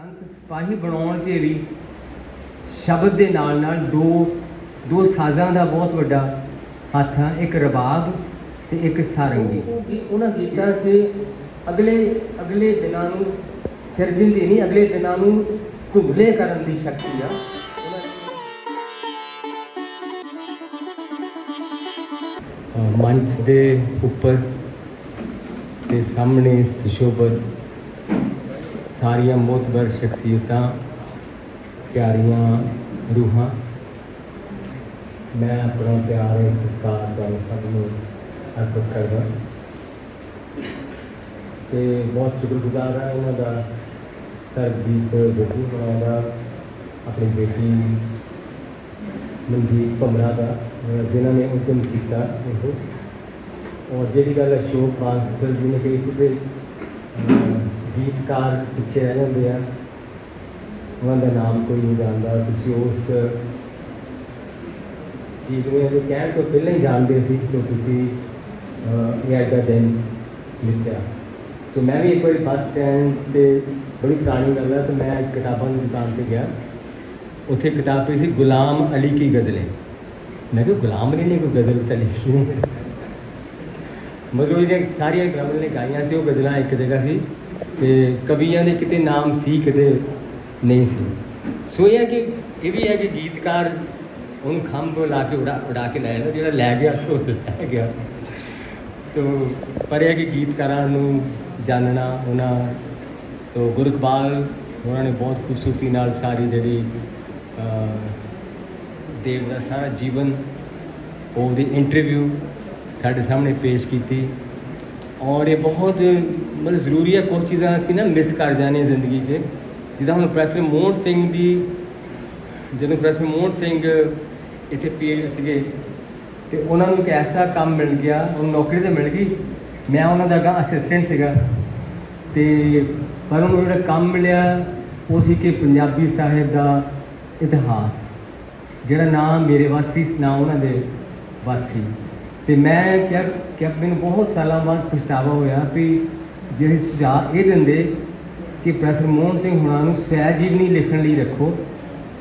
ਸੰਤ ਸਿਪਾਹੀ ਬਣਾਉਣ 'ਚ ਵੀ ਸ਼ਬਦ ਦੇ ਨਾਲ ਨਾਲ ਦੋ ਦੋ ਸਾਜ਼ਾਂ ਦਾ ਬਹੁਤ ਵੱਡਾ ਹੱਥ ਆ ਇੱਕ ਰਬਾਬ ਤੇ ਇੱਕ ਸਾਰੰਗੀ। ਉਹਨਾਂ ਗੀਤਾਂ 'ਚ ਅਗਲੇ ਅਗਲੇ ਦਿਨਾਂ ਨੂੰ ਸਿਰਜਣ ਦੀ ਨਹੀਂ ਅਗਲੇ ਦਿਨਾਂ ਨੂੰ ਘੁਗਲੇ ਕਰਨ ਦੀ ਸ਼ਕਤੀ ਆ। ਮੰਚ ਦੇ ਉੱਪਰ ਤੇ ਸਾਹਮਣੇ ਸੁਸ਼ੋਭਤ ਸਾਰੀਆਂ ਮੋਤਬਰ ਸ਼ਖਸੀਅਤਾਂ, ਪਿਆਰੀਆਂ ਰੂਹਾਂ, ਮੈਂ ਆਪਣਾ ਪਿਆਰ ਤੇ ਸਤਿਕਾਰ ਤੁਹਾਨੂੰ ਸਭ ਨੂੰ ਅਰਪਿਤ ਕਰਦਾ। ਤੇ ਬਹੁਤ ਸ਼ੁਕਰਗੁਜ਼ਾਰ ਹਾਂ ਉਹਨਾਂ ਦਾ ਸਰਬਜੀਤ ਬੱਬੂ ਹੋਣਾ ਦਾ, ਆਪਣੀ ਬੇਟੀ ਮਨਜੀਤ ਭਮਰਾ ਦਾ ਅਹ ਜਿਨ੍ਹਾਂ ਨੇ ਉਦਮ ਕੀਤਾ ਉਹ ਔਰ ਜਿਹੜੀ ਗੱਲ ਅਸ਼ੋਕ ਬਾਂਸਲ ਜੀ ਨੇ ਕਹੀ ਕਿ ਗੀਤਕਾਰ ਪਿੱਛੇ ਰਹਿ ਜਾਂਦੇ ਆ। ਉਹਨਾਂ ਦਾ ਨਾਮ ਕੋਈ ਨਹੀਂ ਜਾਣਦਾ। ਤੁਸੀਂ ਉਸ ਚੀਜ਼ ਨੂੰ ਇਹ ਕਹਿਣ ਤੋਂ ਪਹਿਲਾਂ ਹੀ ਜਾਣਦੇ ਸੀ ਕਿ ਤੁਸੀਂ ਇਹ ਅੱਜ ਦਾ ਦਿਨ ਲਿਖਿਆ। ਸੋ ਮੈਂ ਵੀ ਇੱਕ ਵਾਰੀ ਬੱਸ ਸਟੈਂਡ ਤੇ ਬੜੀ ਪੁਰਾਣੀ ਗੱਲ ਹੈ ਤੇ ਮੈਂ ਕਿਤਾਬਾਂ ਦੀ ਦੁਕਾਨ ਤੇ ਗਿਆ। ਉੱਥੇ ਕਿਤਾਬ ਪਈ ਸੀ, ਗੁਲਾਮ ਅਲੀ ਕੀ ਗਜ਼ਲੇ। ਮੈਂ ਕਿਹਾ, ਗੁਲਾਮ ਅਲੀ ਨੇ ਕੋਈ ਗਜ਼ਲ ਤਾਂ ਲਿਖੀ? ਨਹੀਂ ਮਗਰ ਉਹ ਜਿਹੜੀਆਂ ਸਾਰੀਆਂ ਗਜ਼ਲਾਂ ਨੇ ਗਾਈਆਂ ਸੀ, ਉਹ ਗਜ਼ਲਾਂ ਇੱਕ ਜਗ੍ਹਾ ਸੀ। ਤੇ ਕਵੀਆਂ ਦੇ ਕਿਤੇ ਨਾਮ ਸੀ, ਕਿਤੇ ਨਹੀਂ ਸੀ। ਸੋ ਇਹ ਹੈ ਕਿ, ਇਹ ਵੀ ਹੈ ਕਿ ਗੀਤਕਾਰ ਉਹਨੂੰ ਖੰਭ ਤੋਂ ਲਾ ਕੇ ਉਡਾ ਉਡਾ ਕੇ ਲੈ ਜਾਂਦਾ, ਜਿਹੜਾ ਲੈ ਗਿਆ, ਸੋ ਲੈ ਗਿਆ। ਤੋ, ਪਰ ਇਹ ਕਿ ਗੀਤਕਾਰਾਂ ਨੂੰ ਜਾਣਨਾ ਉਹਨਾਂ ਤੋਂ ਗੁਰਕਬਾਲ ਉਹਨਾਂ ਨੇ ਬਹੁਤ ਖੂਬਸੂਰਤੀ ਨਾਲ ਸਾਰੀ ਜਿਹੜੀ ਦੇਵ ਦਾ ਸਾਰਾ ਜੀਵਨ, ਉਹਦੀ ਇੰਟਰਵਿਊ ਸਾਡੇ ਸਾਹਮਣੇ ਪੇਸ਼ ਕੀਤੀ। ਔਰ ਇਹ ਬਹੁਤ ਮਤਲਬ ਜ਼ਰੂਰੀ ਹੈ ਕੁਝ ਚੀਜ਼ਾਂ ਅਸੀਂ ਨਾ ਮਿਸ ਕਰ ਜਾਂਦੇ ਹਾਂ ਜ਼ਿੰਦਗੀ 'ਚ ਜਿੱਦਾਂ ਹੁਣ ਪ੍ਰੋਫੈਸਰ ਮੋਹਨ ਸਿੰਘ ਦੀ ਜਦੋਂ ਪ੍ਰੋਫੈਸਰ ਮੋਹਨ ਸਿੰਘ ਇੱਥੇ ਪੀਐਚ ਸੀਗੇ ਤੇ ਉਹਨਾਂ ਨੂੰ ਇੱਕ ਐਸਾ ਕੰਮ ਮਿਲ ਗਿਆ ਉਹਨੂੰ ਨੌਕਰੀ ਤੇ ਮਿਲ ਗਈ ਮੈਂ ਉਹਨਾਂ ਦਾ ਅਗਾ ਅਸਿਸਟੈਂਟ ਸੀਗਾ ਤੇ ਪਰ ਉਹਨੂੰ ਜਿਹੜਾ ਕੰਮ ਮਿਲਿਆ ਉਹ ਸੀ ਕਿ ਪੰਜਾਬੀ ਸਾਹਿਤ ਦਾ ਇਤਿਹਾਸ ਜਿਹੜਾ ਨਾਮ ਮੇਰੇ ਵਾਸੀ ਨਾ ਉਹਨਾਂ ਦੇ ਵਾਸੀ ਤੇ ਮੈਂ ਕਿਹਾ ਕਿ ਮੈਨੂੰ ਬਹੁਤ ਸਾਲਾਂ ਬਾਅਦ ਪਛਤਾਵਾ ਹੋਇਆ ਵੀ ਜਿਹੜੇ ਸੁਝਾਅ ਇਹ ਦਿੰਦੇ ਕਿ ਪ੍ਰੋਫੈਸਰ ਮੋਹਨ ਸਿੰਘ ਹੁਣਾਂ ਨੂੰ ਸਹਿ ਜੀਵਨੀ ਲਿਖਣ ਲਈ ਰੱਖੋ।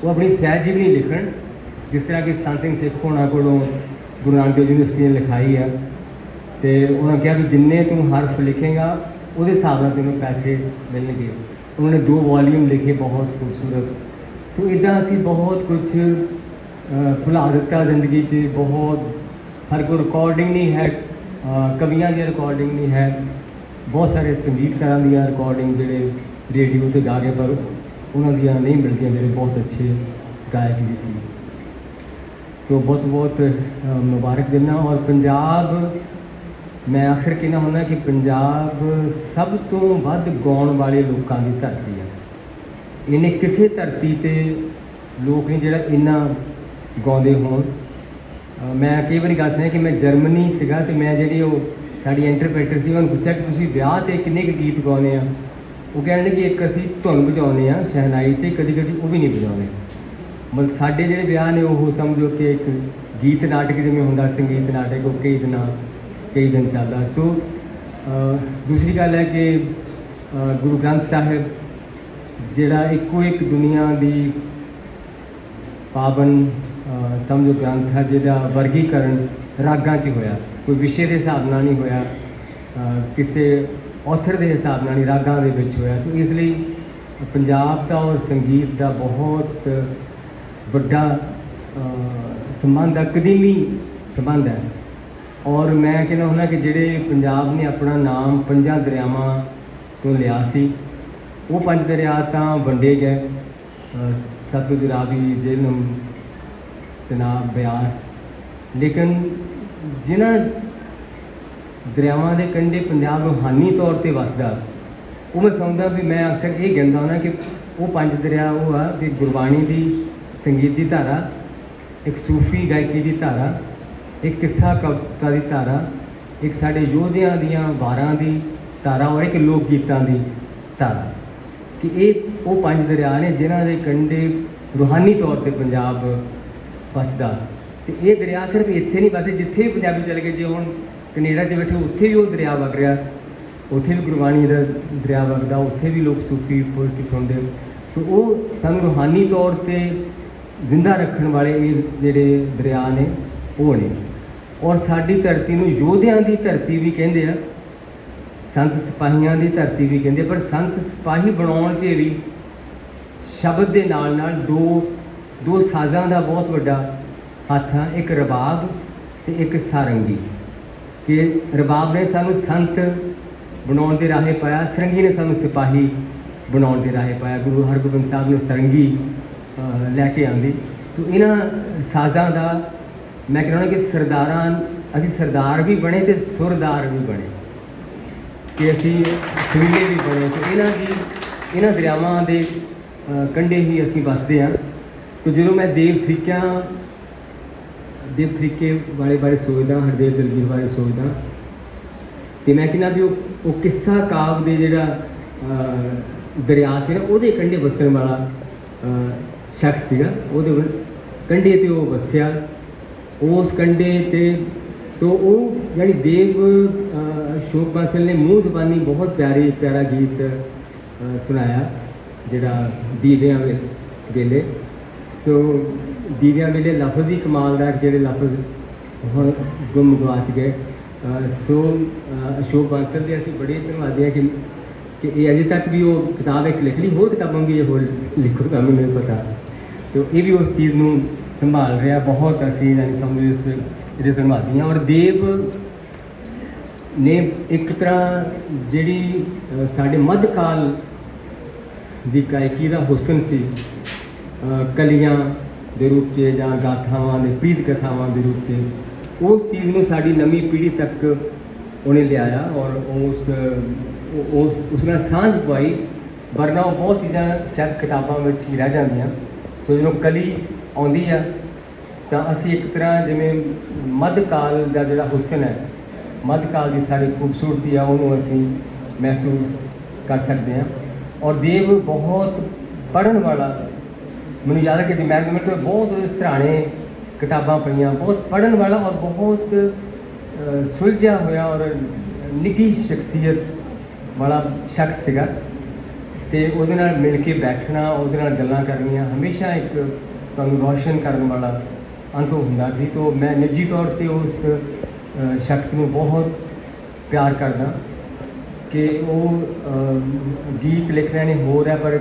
ਉਹ ਆਪਣੀ ਸਹਿ ਜੀਵਨੀ ਲਿਖਣ, ਜਿਸ ਤਰ੍ਹਾਂ ਕਿ ਸੰਤ ਸਿੰਘ ਸਿੱਖ ਹੋਣਾ ਕੋਲੋਂ ਗੁਰੂ ਨਾਨਕ ਦੇਵ ਯੂਨੀਵਰਸਿਟੀ ਨੇ ਲਿਖਾਈ ਆ। ਤੇ ਉਹਨਾਂ ਕਿਹਾ ਵੀ ਜਿੰਨੇ ਤੂੰ ਹਰਫ ਲਿਖੇਗਾ, ਉਹਦੇ ਹਿਸਾਬ ਨਾਲ ਤੈਨੂੰ ਪੈਸੇ ਮਿਲਣਗੇ। ਉਹਨਾਂ ਨੇ ਦੋ ਵੋਲੀਅਮ ਲਿਖੇ, ਬਹੁਤ ਖੂਬਸੂਰਤ। ਸੋ ਇਦਾਂ ਅਸੀਂ ਬਹੁਤ ਕੁਝ ਭੁਲਾ ਦਿੱਤਾ ਜ਼ਿੰਦਗੀ 'ਚ, ਬਹੁਤ ਹਰ ਕੋਈ ਰਿਕਾਰਡਿੰਗ ਨਹੀਂ ਹੈ ਕਵੀਆਂ ਦੀ ਰਿਕਾਰਡਿੰਗ ਨਹੀਂ ਹੈ। ਬਹੁਤ ਸਾਰੇ ਸੰਗੀਤਕਾਰਾਂ ਦੀਆਂ ਰਿਕਾਰਡਿੰਗ ਜਿਹੜੇ ਰੇਡੀਓ ਤੇ ਗਾ ਕੇ ਪਰ ਉਹਨਾਂ ਦੀਆਂ ਨਹੀਂ ਮਿਲਦੀਆਂ, ਜਿਹੜੇ ਬਹੁਤ ਅੱਛੇ ਗਾਇਕ ਵੀ ਸੀ। ਸੋ ਬਹੁਤ ਬਹੁਤ ਮੁਬਾਰਕ ਦਿੰਦਾ ਔਰ ਪੰਜਾਬ, ਮੈਂ ਆਖਰ ਕਹਿਣਾ ਹੁੰਦਾ ਕਿ ਪੰਜਾਬ ਸਭ ਤੋਂ ਵੱਧ ਗਾਉਣ ਵਾਲੇ ਲੋਕਾਂ ਦੀ ਧਰਤੀ ਹੈ ਇਹਨੇ ਕਿਸੇ ਧਰਤੀ ਤੇ ਲੋਕ ਨਹੀਂ ਜਿਹੜਾ ਇੰਨਾ ਗਾਉਂਦੇ ਹੋਣ। ਮੈਂ ਕਈ ਵਾਰੀ ਗੱਲ ਸੁਣਿਆ ਕਿ ਮੈਂ ਜਰਮਨੀ ਸੀਗਾ ਤੇ ਮੈਂ ਜਿਹੜੀ ਉਹ ਸਾਡੀ ਇੰਟਰਪ੍ਰੀਟਰ ਸੀ, ਉਹਨੂੰ ਪੁੱਛਿਆ ਕਿ ਤੁਸੀਂ ਵਿਆਹ ਤੇ ਕਿੰਨੇ ਕੁ ਗੀਤ ਗਾਉਂਦੇ ਆ? ਉਹ ਕਹਿੰਦੇ ਕਿ ਇੱਕ ਅਸੀਂ ਧੁਨ ਵਜਾਉਂਦੇ ਆ, ਸ਼ਹਿਨਾਈ ਤੇ ਕਦੀ ਕਦੀ ਉਹ ਵੀ ਨਹੀਂ ਵਜਾਉਂਦੇ। ਮਤਲਬ ਸਾਡੇ ਜਿਹੜੇ ਵਿਆਹ ਨੇ, ਉਹ ਸਮਝੋ ਕਿ ਇੱਕ ਗੀਤ ਨਾਟਕ ਜਿਵੇਂ ਹੁੰਦਾ, ਸੰਗੀਤ ਨਾਟਕ, ਉਹ ਕਈ ਦਿਨਾਂ, ਕਈ ਦਿਨ ਚੱਲਦਾ। ਸੋ ਦੂਸਰੀ ਗੱਲ ਹੈ ਕਿ ਗੁਰੂ ਗ੍ਰੰਥ ਸਾਹਿਬ ਜਿਹੜਾ ਇੱਕੋ ਇੱਕ ਦੁਨੀਆ ਦੀ ਪਾਵਨ ਸਮਝੋ ਗ੍ਰੰਥ ਹੈ ਜਿਹਦਾ ਵਰਗੀਕਰਨ ਰਾਗਾਂ 'ਚ ਹੋਇਆ, ਕੋਈ ਵਿਸ਼ੇ ਦੇ ਹਿਸਾਬ ਨਾਲ ਨਹੀਂ ਹੋਇਆ ਕਿਸੇ ਔਥਰ ਦੇ ਹਿਸਾਬ ਨਾਲ ਨਹੀਂ, ਰਾਗਾਂ ਦੇ ਵਿੱਚ ਹੋਇਆ। ਸੋ ਇਸ ਲਈ ਪੰਜਾਬ ਦਾ ਔਰ ਸੰਗੀਤ ਦਾ ਬਹੁਤ ਵੱਡਾ ਸੰਬੰਧ ਹੈ, ਕਦੀਮੀ ਸੰਬੰਧ ਹੈ। ਔਰ ਮੈਂ ਕਹਿੰਦਾ ਹੁੰਦਾ ਕਿ ਜਿਹੜੇ ਪੰਜਾਬ ਨੇ ਆਪਣਾ ਨਾਮ ਪੰਜਾਂ ਦਰਿਆਵਾਂ ਤੋਂ ਲਿਆ ਸੀ, ਉਹ ਪੰਜ ਦਰਿਆ ਤਾਂ ਵੰਡੇ ਗਏ ਅਹ ਸਤਲੁਜ ਰਾਵੀ ਜੇਹਲਮ ਤਨਾਬ ਬਿਆਸ। ਲੇਕਿਨ ਜਿਨ੍ਹਾਂ ਦਰਿਆਵਾਂ ਦੇ ਕੰਢੇ ਪੰਜਾਬ ਰੂਹਾਨੀ ਤੌਰ ਤੇ ਵਸਦਾ, ਉਹ ਮੈਂ ਸਮਝਦਾ ਵੀ ਮੈਂ ਅਕਸਰ ਇਹ ਕਹਿੰਦਾ ਹੁੰਦਾ ਕਿ ਉਹ ਪੰਜ ਦਰਿਆ ਉਹ ਆ ਕਿ ਗੁਰਬਾਣੀ ਦੀ, ਸੰਗੀਤ ਦੀ ਧਾਰਾ, ਇੱਕ ਸੂਫੀ ਗਾਇਕੀ ਦੀ ਧਾਰਾ, ਇੱਕ ਕਿੱਸਾ ਕਵਿਤਾ ਦੀ ਧਾਰਾ, ਇੱਕ ਸਾਡੇ ਯੋਧਿਆਂ ਦੀਆਂ ਵਾਰਾਂ ਦੀ ਧਾਰਾ ਔਰ ਇੱਕ ਲੋਕ ਗੀਤਾਂ ਦੀ ਧਾਰਾ। ਕਿ ਇਹ ਉਹ ਪੰਜ ਦਰਿਆ ਨੇ ਜਿਨ੍ਹਾਂ ਦੇ ਕੰਢੇ ਰੂਹਾਨੀ ਤੌਰ ਤੇ ਪੰਜਾਬ ਵਸਦਾ। ਤੇ ਇਹ ਦਰਿਆ ਸਿਰਫ ਇੱਥੇ ਨਹੀਂ ਵਸਦੇ, ਜਿੱਥੇ ਵੀ ਪੰਜਾਬੀ ਚਲੇ ਗਏ, ਜੇ ਹੁਣ ਕੈਨੇਡਾ 'ਚ ਬੈਠੇ, ਉੱਥੇ ਵੀ ਉਹ ਦਰਿਆ ਵਗ ਰਿਹਾ। ਉੱਥੇ ਵੀ ਗੁਰਬਾਣੀ ਦਾ ਦਰਿਆ ਵਗਦਾ, ਉੱਥੇ ਵੀ ਲੋਕ ਸੂਫੀ ਪੋਇਟਰੀ ਸੁਣਦੇ। ਸੋ ਉਹ ਸਾਨੂੰ ਰੂਹਾਨੀ ਤੌਰ ਤੇ ਜ਼ਿੰਦਾ ਰੱਖਣ ਵਾਲੇ ਇਹ ਜਿਹੜੇ ਦਰਿਆ ਨੇ, ਉਹ ਨੇ। ਔਰ ਸਾਡੀ ਧਰਤੀ ਨੂੰ ਯੋਧਿਆਂ ਦੀ ਧਰਤੀ ਵੀ ਕਹਿੰਦੇ ਆ। ਸੰਤ ਸਿਪਾਹੀਆਂ ਦੀ ਧਰਤੀ ਵੀ ਕਹਿੰਦੇ ਪਰ ਸੰਤ ਸਿਪਾਹੀ ਬਣਾਉਣ 'ਚ ਵੀ ਸ਼ਬਦ ਦੇ ਨਾਲ ਨਾਲ ਦੋ ਦੋ ਸਾਜ਼ਾਂ ਦਾ ਬਹੁਤ ਵੱਡਾ ਹੱਥ ਆ, ਇੱਕ ਰਬਾਬ ਤੇ ਇੱਕ ਸਾਰੰਗੀ। ਕਿ ਰਬਾਬ ਨੇ ਸਾਨੂੰ ਸੰਤ ਬਣਾਉਣ ਦੇ ਰਾਹੇ ਪਾਇਆ, ਸਰੰਗੀ ਨੇ ਸਾਨੂੰ ਸਿਪਾਹੀ ਬਣਾਉਣ ਦੇ ਰਾਹੇ ਪਾਇਆ। ਗੁਰੂ ਹਰਗੋਬਿੰਦ ਸਾਹਿਬ ਨੂੰ ਸਰੰਗੀ ਲੈ ਕੇ ਆਂਦੀ ਸੋ ਇਹਨਾਂ ਸਾਜ਼ਾਂ ਦਾ ਮੈਂ ਕਹਿੰਦਾ ਕਿ ਸਰਦਾਰਾਂ, ਅਸੀਂ ਸਰਦਾਰ ਵੀ ਬਣੇ ਤੇ ਸੁਰਦਾਰ ਵੀ ਬਣੇ। ਕਿ ਅਸੀਂ ਸੁਰੀਲੇ ਵੀ ਬਣੇ ਤੇ ਇਹਨਾਂ ਦੀ ਇਹਨਾਂ ਦਰਿਆਵਾਂ ਦੇ ਕੰਢੇ ਹੀ ਅਸੀਂ ਵੱਸਦੇ ਹਾਂ। ਤੇ ਜਦੋਂ ਮੈਂ ਦੇਵ ਫਰੀਕਿਆਂ ਦੇਵ ਫਰੀਕੇ ਬਾਰੇ ਬਾਰੇ ਸੋਚਦਾ ਹਰਦੇਵ ਦਲਗੀਰ ਬਾਰੇ ਸੋਚਦਾ ਤੇ ਮੈਂ ਕਹਿੰਦਾ ਵੀ ਉਹ ਉਹ ਕਿੱਸਾ ਕਾਵ ਦੇ ਜਿਹੜਾ ਦਰਿਆ ਸੀ ਨਾ ਉਹਦੇ ਕੰਢੇ ਵਸਣ ਵਾਲਾ ਅਹ, ਸ਼ਖਸ ਸੀਗਾ। ਉਹਦੇ ਵ- ਕੰਢੇ ਤੇ ਉਹ ਵਸਿਆ। ਉਸ ਕੰਢੇ ਤੇ ਤੋ ਉਹ ਜਿਹੜੀ ਦੇਵ ਅਹ, ਅਸ਼ੋਕ ਬਾਂਸਲ ਨੇ ਮੂੰਹ ਜ਼ਬਾਨੀ ਬਹੁਤ ਪਿਆਰੀ ਪਿਆਰਾ ਗੀਤ ਸੁਣਾਇਆ ਜਿਹੜਾ ਦੀਵਿਆਂ ਵੇ- ਵੇਲੇ ਸੋ ਦੀਵਿਆਂ ਵੇਲੇ ਲਫ਼ਜ਼ ਹੀ ਕਮਾਲ ਦਾ ਜਿਹੜੇ ਲਫ਼ਜ਼ ਹੁਣ ਗੁੰਮ ਗਵਾਚ ਗਏ ਸੋ ਅਸ਼ੋਕ ਬਾਂਸਲ ਦੇ ਅਸੀਂ ਬੜੇ ਧੰਨਵਾਦੀ ਹਾਂ ਕਿ ਕਿ ਇਹ ਅਜੇ ਤੱਕ ਵੀ ਉਹ ਕਿਤਾਬ ਇੱਕ ਲਿਖ ਲਈ ਹੋਰ ਕਿਤਾਬਾਂ ਵੀ ਇਹ ਹੋਰ ਲਿਖੂਗਾ ਮੈਨੂੰ ਨਹੀਂ ਪਤਾ ਤੇ ਇਹ ਵੀ ਉਸ ਚੀਜ਼ ਨੂੰ ਸੰਭਾਲ ਰਿਹਾ ਬਹੁਤ ਅਸੀਂ ਯਾਨੀ ਸਮਝੋ ਇਸ ਇਹਦੇ ਧੰਨਵਾਦੀ ਹਾਂ ਔਰ ਦੇਵ ਨੇ ਇੱਕ ਤਰ੍ਹਾਂ ਜਿਹੜੀ ਅਹ, ਸਾਡੇ ਮੱਧਕਾਲ ਦੀ ਗਾਇਕੀ ਦਾ ਹੁਸਨ ਸੀ ਕਲੀਆਂ ਦੇ ਰੂਪ 'ਚ ਜਾਂ ਗਾਥਾਵਾਂ ਦੇ ਪ੍ਰੀਤ ਕਥਾਵਾਂ ਦੇ ਰੂਪ 'ਚ ਉਸ ਚੀਜ਼ ਨੂੰ ਸਾਡੀ ਨਵੀਂ ਪੀੜ੍ਹੀ ਤੱਕ ਉਹਨੇ ਲਿਆਇਆ ਔਰ ਉਸ ਉਸ ਉਸ ਨਾਲ ਸਾਂਝ ਪਾਈ। ਵਰਨਾ ਉਹ ਬਹੁਤ ਚੀਜ਼ਾਂ ਸ਼ਾਇਦ ਕਿਤਾਬਾਂ ਵਿੱਚ ਹੀ ਰਹਿ ਜਾਂਦੀਆਂ। ਸੋ ਜਦੋਂ ਕਲੀ ਆਉਂਦੀ ਆ ਤਾਂ ਅਸੀਂ ਇੱਕ ਤਰ੍ਹਾਂ ਜਿਵੇਂ ਮੱਧਕਾਲ ਦਾ ਜਿਹੜਾ ਹੁਸਨ ਹੈ, ਮੱਧਕਾਲ ਦੀ ਸਾਰੀ ਖੂਬਸੂਰਤੀ ਆ, ਉਹਨੂੰ ਅਸੀਂ ਮਹਿਸੂਸ ਕਰ ਸਕਦੇ ਹਾਂ। ਔਰ ਦੇਵ ਬਹੁਤ ਪੜਨ ਵਾਲਾ, ਮੈਨੂੰ ਯਾਦ ਹੈ ਕਿ ਮੈਂ ਮੇਰੇ ਬਹੁਤ ਸਰਾਣੇ ਕਿਤਾਬਾਂ ਪਈਆਂ ਬਹੁਤ ਪੜਨ ਵਾਲਾ ਔਰ ਬਹੁਤ ਸੁਲਝਿਆ ਹੋਇਆ ਔਰ ਨਿੱਘੀ ਸ਼ਖਸੀਅਤ ਵਾਲਾ ਸ਼ਖਸ ਸੀਗਾ। ਤੇ ਉਹਦੇ ਨਾਲ ਮਿਲ ਕੇ ਬੈਠਣਾ, ਉਹਦੇ ਨਾਲ ਗੱਲਾਂ ਕਰਨੀਆਂ, ਹਮੇਸ਼ਾ ਇੱਕ ਤੁਹਾਨੂੰ ਰੋਸ਼ਨ ਕਰਨ ਵਾਲਾ ਅੰਤ ਹੁੰਦਾ ਸੀ ਤੋਂ ਮੈਂ ਨਿੱਜੀ ਤੌਰ ਤੇ ਉਸ ਸ਼ਖਸ ਨੂੰ ਬਹੁਤ ਪਿਆਰ ਕਰਦਾ ਕਿ ਉਹ ਗੀਤ ਲਿਖ ਰਹੇ ਨੇ, ਹੋਰ ਹੈ, ਪਰ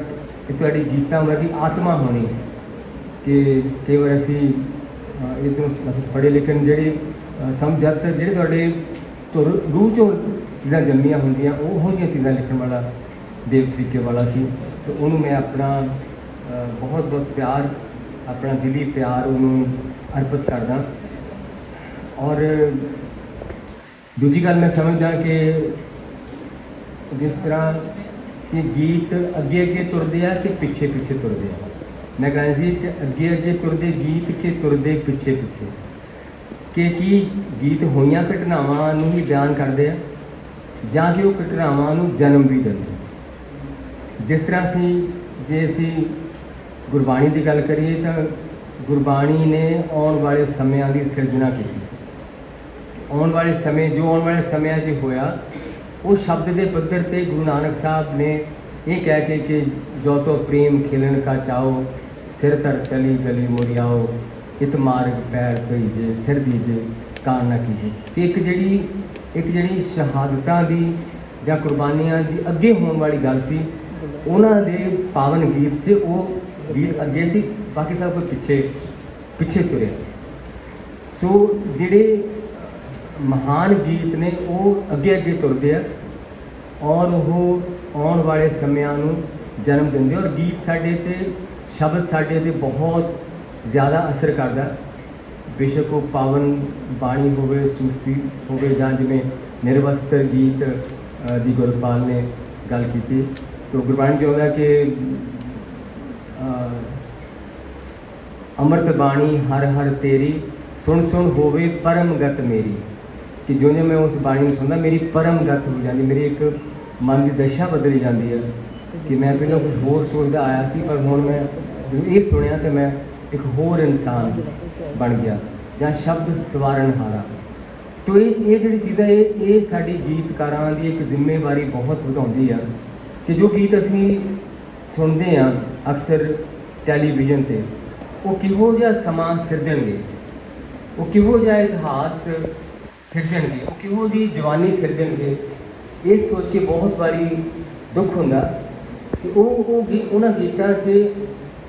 ਤੁਹਾਡੀ ਗੀਤਾਂ ਵਰਗੀ ਆਤਮਾ ਹੋਣੀ ਕਿ ਕਈ ਵਾਰ ਅਸੀਂ ਇਹ ਤੋਂ ਅਸੀਂ ਪੜ੍ਹੇ ਲਿਖਣ ਜਿਹੜੇ ਸਮਝ ਸਮਝਤ ਜਿਹੜੇ ਤੁਹਾਡੇ ਧੁਰ, ਰੂਹ ਚੋਂ ਚੀਜ਼ਾਂ ਜੰਮੀਆਂ ਹੁੰਦੀਆਂ, ਉਹ ਉਹੋ ਜਿਹੀਆਂ ਚੀਜ਼ਾਂ ਲਿਖਣ ਵਾਲਾ, ਦੇਵ ਤਰੀਕੇ ਵਾਲਾ ਸੀ। ਤੇ ਉਹਨੂੰ ਮੈਂ ਆਪਣਾ ਬਹੁਤ ਬਹੁਤ ਪਿਆਰ, ਆਪਣਾ ਦਿਲੀ ਪਿਆਰ ਉਹਨੂੰ ਅਰਪਿਤ ਕਰਦਾ। ਔਰ ਦੂਜੀ ਗੱਲ ਮੈਂ ਸਮਝਦਾ ਕਿ ਜਿਸ ਤਰ੍ਹਾਂ ਕਿ ਗੀਤ ਅੱਗੇ ਅੱਗੇ ਤੁਰਦੇ ਆ ਕਿ ਪਿੱਛੇ ਪਿੱਛੇ ਤੁਰਦੇ ਆ। ਮੈਂ ਕਹਿੰਦਾ ਸੀ ਕਿ ਅੱਗੇ ਅੱਗੇ ਤੁਰਦੇ ਗੀਤ ਕਿ ਤੁਰਦੇ ਪਿੱਛੇ ਪਿੱਛੇ। ਕਿ ਕੀ ਗੀਤ ਹੋਈਆਂ ਘਟਨਾਵਾਂ ਨੂੰ ਹੀ ਬਿਆਨ ਕਰਦੇ ਆ ਜਾਂ ਕਿ ਉਹ ਘਟਨਾਵਾਂ ਨੂੰ ਜਨਮ ਵੀ ਦਿੰਦੇ ਜਿਸ ਤਰ੍ਹਾਂ ਅਸੀਂ ਜੇ ਅਸੀਂ ਗੁਰਬਾਣੀ ਦੀ ਗੱਲ ਕਰੀਏ ਤਾਂ ਗੁਰਬਾਣੀ ਨੇ ਆਉਣ ਵਾਲੇ ਸਮਿਆਂ ਦੀ ਸਿਰਜਣਾ ਕੀਤੀ। ਆਉਣ ਵਾਲੇ ਸਮੇਂ, ਜੋ ਆਉਣ ਵਾਲੇ ਸਮਿਆਂ 'ਚ ਹੋਇਆ, ਉਹ ਸ਼ਬਦ ਦੇ ਪੱਧਰ ਤੇ ਗੁਰੂ ਨਾਨਕ ਸਾਹਿਬ ਨੇ ਇਹ ਕਹਿ ਕੇ ਕਿ ਜੋ ਤੋ ਪ੍ਰੇਮ ਖਿਲਣ ਕਾ ਚਾਓ, ਸਿਰ ਧਰ ਚਲੀ ਗਲੀ ਮੋਰਿਆਓ ਇਤ ਮਾਰਗ ਪੈਰ ਭਈਜੇ ਸਿਰ ਦੀਜੇ ਕਾਨ ਨਾ ਕੀਜੇ। ਤੇ ਇੱਕ ਜਿਹੜੀ ਇੱਕ ਜਿਹੜੀ ਸ਼ਹਾਦਤਾਂ ਦੀ ਜਾਂ ਕੁਰਬਾਨੀਆਂ ਦੀ ਅੱਗੇ ਹੋਣ ਵਾਲੀ ਗੱਲ ਸੀ, ਉਹਨਾਂ ਦੇ ਪਾਵਨ ਗੀਤ ਸੀ, ਉਹ ਗੀਤ ਅੱਗੇ ਸੀ। ਬਾਕੀ ਸਭ ਕੁਝ ਪਿੱਛੇ ਪਿੱਛੇ ਤੁਰਿਆ ਸੋ ਜਿਹੜੇ ਮਹਾਨ ਗੀਤ ਨੇ, ਉਹ ਅੱਗੇ ਅੱਗੇ ਤੁਰਦੇ ਆ ਔਰ ਉਹ ਆਉਣ ਵਾਲੇ ਸਮਿਆਂ ਨੂੰ ਜਨਮ ਦਿੰਦੇ ਔਰ ਗੀਤ ਸਾਡੇ ਤੇ, ਸ਼ਬਦ ਸਾਡੇ ਤੇ ਬਹੁਤ ਜ਼ਿਆਦਾ ਅਸਰ ਕਰਦਾ। ਬੇਸ਼ੱਕ ਉਹ ਪਾਵਨ ਬਾਣੀ ਹੋਵੇ ਸੂਫੀ ਹੋਵੇ ਜਾਂ ਜਿਵੇਂ ਨਿਰਵਸਤਰ ਗੀਤ ਦੀ ਗੁਰਪਾਲ ਨੇ ਗੱਲ ਕੀਤੀ। ਤੋ ਗੁਰਬਾਣੀ ਚਾਹੁੰਦਾ ਕਿ ਅੰਮ੍ਰਿਤ ਬਾਣੀ ਹਰ ਹਰ ਤੇਰੀ, ਸੁਣ ਸੁਣ ਹੋਵੇ ਪਰਮ ਗਤ ਮੇਰੀ। ਕਿ ਜਿਉਂ ਜਿਉਂ ਮੈਂ ਉਸ ਬਾਣੀ ਨੂੰ ਸੁਣਦਾ, ਮੇਰੀ ਪਰਮ ਗਤ ਹੋ ਜਾਂਦੀ, ਮੇਰੀ ਇੱਕ ਮਨ ਦੀ ਦਸ਼ਾ ਬਦਲੀ ਜਾਂਦੀ ਹੈ। ਕਿ ਮੈਂ ਪਹਿਲਾਂ ਕੁਝ ਹੋਰ ਸੋਚਦਾ ਆਇਆ ਸੀ, ਪਰ ਹੁਣ ਮੈਂ ਇਹ ਸੁਣਿਆ ਤੇ ਮੈਂ ਇੱਕ ਹੋਰ ਇਨਸਾਨ ਬਣ ਗਿਆ, ਜਾਂ ਸ਼ਬਦ ਸਵਾਰਨ ਹਾਰਾ ਤੋ ਇਹ ਇਹ ਜਿਹੜੀ ਚੀਜ਼ ਹੈ, ਇਹ ਇਹ ਸਾਡੀ ਗੀਤਕਾਰਾਂ ਦੀ ਇੱਕ ਜ਼ਿੰਮੇਵਾਰੀ ਬਹੁਤ ਵਧਾਉਂਦੀ ਆ। ਕਿ ਜੋ ਗੀਤ ਅਸੀਂ ਸੁਣਦੇ ਆ ਅਕਸਰ ਟੈਲੀਵਿਜ਼ਨ ਤੇ ਉਹ ਕਿਹੋ ਜਿਹਾ ਸਮਾਂ ਸਿਰਜਣਗੇ ਉਹ ਕਿਹੋ ਜਿਹਾ ਇਤਿਹਾਸ ਸਿਰਜਣਗੇ ਉਹ ਕਿਹੋ ਦੀ ਜਵਾਨੀ ਸਿਰਜਣਗੇ ਇਹ ਸੋਚ ਕੇ ਬਹੁਤ ਵਾਰੀ ਦੁੱਖ ਹੁੰਦਾ ਕਿ ਉਹ ਉਹ ਵੀ ਉਹਨਾਂ ਗੀਤਾਂ 'ਚ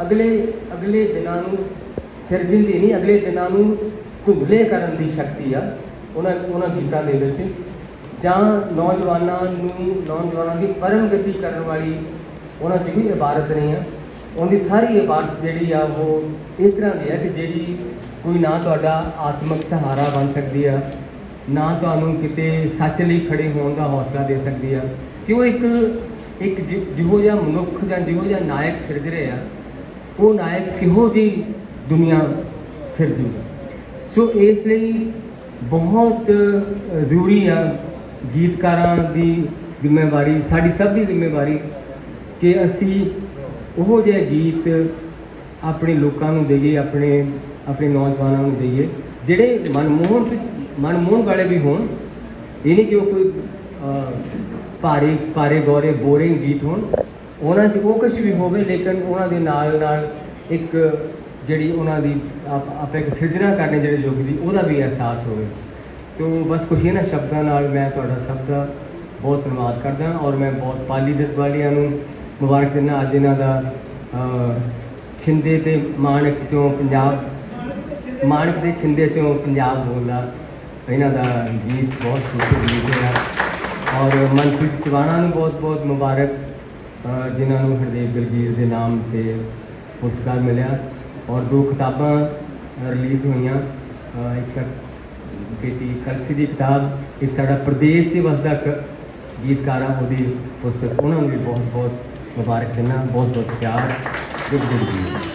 ਅਗਲੇ ਅਗਲੇ ਦਿਨਾਂ ਨੂੰ ਸਿਰਜਣ ਦੀ ਨਹੀਂ, ਅਗਲੇ ਦਿਨਾਂ ਨੂੰ ਘੁੰਗਲੇ ਕਰਨ ਦੀ ਸ਼ਕਤੀ ਆ ਉਹਨਾਂ ਉਹਨਾਂ ਗੀਤਾਂ ਦੇ ਵਿੱਚ। ਜਾਂ ਨੌਜਵਾਨਾਂ ਨੂੰ, ਨੌਜਵਾਨਾਂ ਦੀ ਪਰਮ ਗਤੀ ਕਰਨ ਵਾਲੀ ਉਹਨਾਂ 'ਚ ਵੀ ਇਬਾਰਤ ਨਹੀਂ ਆ। ਉਹਦੀ ਸਾਰੀ ਇਬਾਰਤ ਜਿਹੜੀ ਆ ਉਹ ਇਸ ਤਰ੍ਹਾਂ ਦੀ ਹੈ ਕਿ ਜਿਹੜੀ ਕੋਈ ਨਾ ਤੁਹਾਡਾ ਆਤਮਿਕ ਸਹਾਰਾ ਬਣ ਸਕਦੀ ਆ, ਨਾ ਤੁਹਾਨੂੰ ਕਿਤੇ ਸੱਚ ਲਈ ਖੜੇ ਹੋਣ ਦਾ ਹੌਸਲਾ ਦੇ ਸਕਦੀ ਆ। ਕਿ ਉਹ ਇੱਕ ਇੱਕ ਜਿ- ਜਿਹੋ ਜਿਹਾ ਮਨੁੱਖ ਜਾਂ ਜਿਹੋ ਜਿਹਾ ਨਾਇਕ ਸਿਰਜ ਰਹੇ ਆ ਉਹ ਨਾਇਕ ਕਿਹੋ ਜਿਹੀ ਦੁਨੀਆ ਸਿਰਜੂਗਾ ਸੋ ਇਸ ਲਈ ਬਹੁਤ ਜ਼ਰੂਰੀ ਆ ਗੀਤਕਾਰਾਂ ਦੀ ਜ਼ਿੰਮੇਵਾਰੀ, ਸਾਡੀ ਸਭ ਦੀ ਜ਼ਿੰਮੇਵਾਰੀ ਕਿ ਅਸੀਂ ਉਹ ਜਿਹੇ ਗੀਤ ਆਪਣੇ ਲੋਕਾਂ ਨੂੰ ਦਈਏ ਆਪਣੇ ਆਪਣੇ ਨੌਜਵਾਨਾਂ ਨੂੰ ਦਈਏ ਜਿਹੜੇ ਮਨਮੋਹਨ ਮਨਮੋਹਨ ਵਾਲੇ ਵੀ ਹੋਣ। ਇਹ ਨਹੀਂ ਕਿ ਉਹ ਕੋਈ ਅ, ਭਾਰੀ ਭਾਰੇ ਗੋਰੇ ਬੋਰਿੰਗ ਗੀਤ ਹੋਣ। ਉਹਨਾਂ 'ਚ ਉਹ ਕੁਝ ਵੀ ਹੋਵੇ ਲੇਕਿਨ ਉਹਨਾਂ ਦੇ ਨਾਲ ਨਾਲ ਇੱਕ ਜਿਹੜੀ ਉਹਨਾਂ ਦੀ ਆਪ ਇੱਕ ਸਿਰਜਣਾ ਕਰਨੇ ਜਿਹੜੇ ਯੁੱਗ ਦੀ ਉਹਦਾ ਵੀ ਅਹਿਸਾਸ ਹੋਵੇ। ਤੋ ਬਸ ਕੁਝ ਇਹਨਾਂ ਸ਼ਬਦਾਂ ਨਾਲ ਮੈਂ ਤੁਹਾਡਾ ਸਭ ਦਾ ਬਹੁਤ ਧੰਨਵਾਦ ਕਰਦਾ ਔਰ ਮੈਂ ਬਹੁਤ ਪਾਲੀ ਦੇ ਵਾਲਿਆਂ ਨੂੰ ਮੁਬਾਰਕ ਦਿੰਦਾ ਅੱਜ ਇਹਨਾਂ ਦਾ ਛਿੰਦੇ ਤੇ ਮਾਣਕ ਚੋਂ ਪੰਜਾਬ ਮਾਣਕ ਦੇ ਛਿੰਦੇ ਚੋਂ ਪੰਜਾਬ ਬੋਲਦਾ। ਇਹਨਾਂ ਦਾ ਗੀਤ ਬਹੁਤ ਖੂਬਸੂਰਤ ਗੀਤ ਹੈ। ਔਰ ਮਨਪ੍ਰੀਤ ਟਿਵਾਣਾ ਨੂੰ ਬਹੁਤ ਬਹੁਤ ਮੁਬਾਰਕ ਅ, ਜਿਨ੍ਹਾਂ ਨੂੰ ਹਰਦੇਵ ਗਲਗੀਰ ਦੇ ਨਾਮ ਤੇ ਪੁਰਸਕਾਰ ਮਿਲਿਆ। ਔਰ ਦੋ ਕਿਤਾਬਾਂ ਰਿਲੀਜ਼ ਹੋਈਆਂ। ਇੱਕ ਬੇਟੀ ਕਲਸੀ ਦੀ ਕਿਤਾਬ ਇੱਕ ਸਾਡਾ ਪ੍ਰਦੇਸ਼ ਸੀ ਵਸਦਾ ਕ- ਗੀਤਕਾਰ ਆ ਉਹਦੀ ਪੁਸਤਕ ਉਹਨਾਂ ਨੂੰ ਵੀ ਬਹੁਤ ਬਹੁਤ ਮੁਬਾਰਕ ਦਿੰਦਾ ਬਹੁਤ ਬਹੁਤ ਪਿਆਰ ਜੁਗ ਜੁਗ ਜੀ